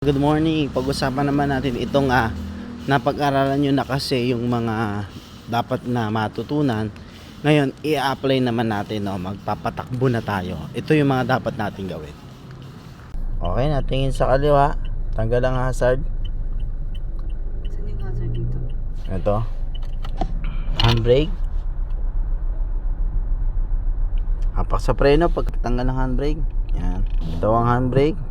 Good morning. Pag-usapan naman natin itong ah, napag-aralan nyo na kasi yung mga dapat na matutunan. Ngayon, i-apply naman natin, no? magpapatakbo na tayo. Ito yung mga dapat natin gawin. Okay, natingin sa kaliwa. Tanggal ang hazard. Saan yung hazard dito? Ito. Handbrake. Hapak sa preno pag tanggal ng handbrake. Yan. Ito ang handbrake.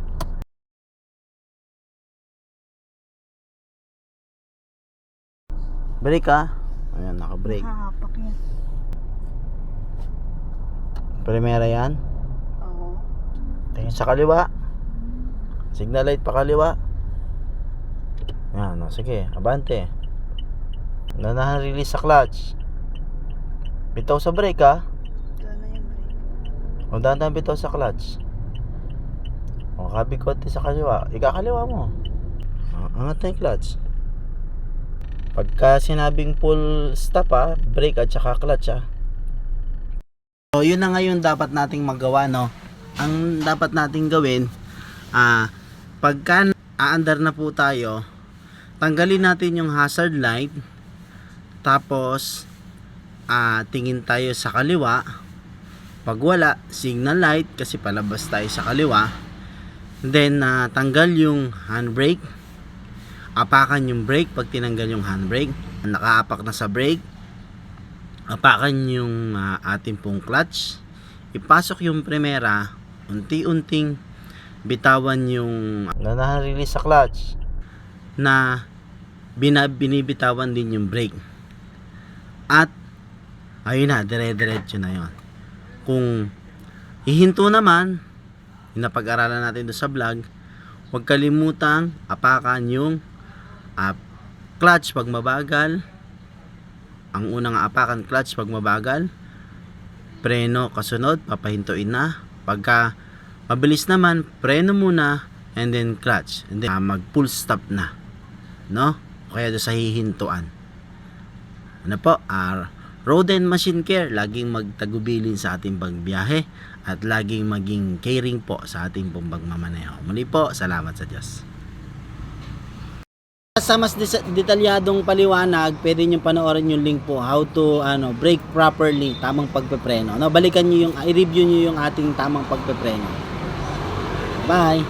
Brake ka. Ayan, naka-brake. Hahapak yan. Primera yan. Oo. Tingin sa kaliwa. Signal light pa kaliwa. Yan, o, sige, abante. Ganahan release sa clutch. Bitaw sa brake ha. Wala na yan, break. O dahan bitaw sa clutch. O kabikote sa kaliwa. Ikakaliwa mo. O, angat na yung clutch. Pagka sinabing full stop ha, brake at saka clutch ha. So yun na ngayon dapat nating magawa no. Ang dapat nating gawin, ah, pagka aandar na po tayo, tanggalin natin yung hazard light. Tapos, ah, tingin tayo sa kaliwa. Pag wala, signal light kasi palabas tayo sa kaliwa. Then, ah, tanggal yung handbrake. Apakan yung brake pag tinanggal yung handbrake. Nakaapak na sa brake. Apakan yung ah, ating pong clutch. Ipasok yung primera. Unti-unting bitawan yung ganahan release sa clutch na binibitawan din yung brake. At ayun na, dire-diretso na yon. Kung hihinto naman, yung napag-aralan natin doon sa vlog, huwag kalimutang apakan yung ah, clutch pag mabagal. Ang unang apakan clutch pag mabagal. Preno kasunod, papahintuin na. Pagka mabilis naman, preno muna and then clutch. And then ah, mag full stop na. No? O Kaya doon sa hihintuan. Ano po? Ah, road and machine care, laging magtagubilin sa ating pagbiyahe at laging maging caring po sa ating pong pagmamaneho. Muli po, salamat sa Diyos. Sa mas detalyadong paliwanag, pwede nyo panoorin yung link po how to ano brake properly, tamang pagpepreno. No, balikan niyo yung i-review niyo yung ating tamang pagpepreno. Bye.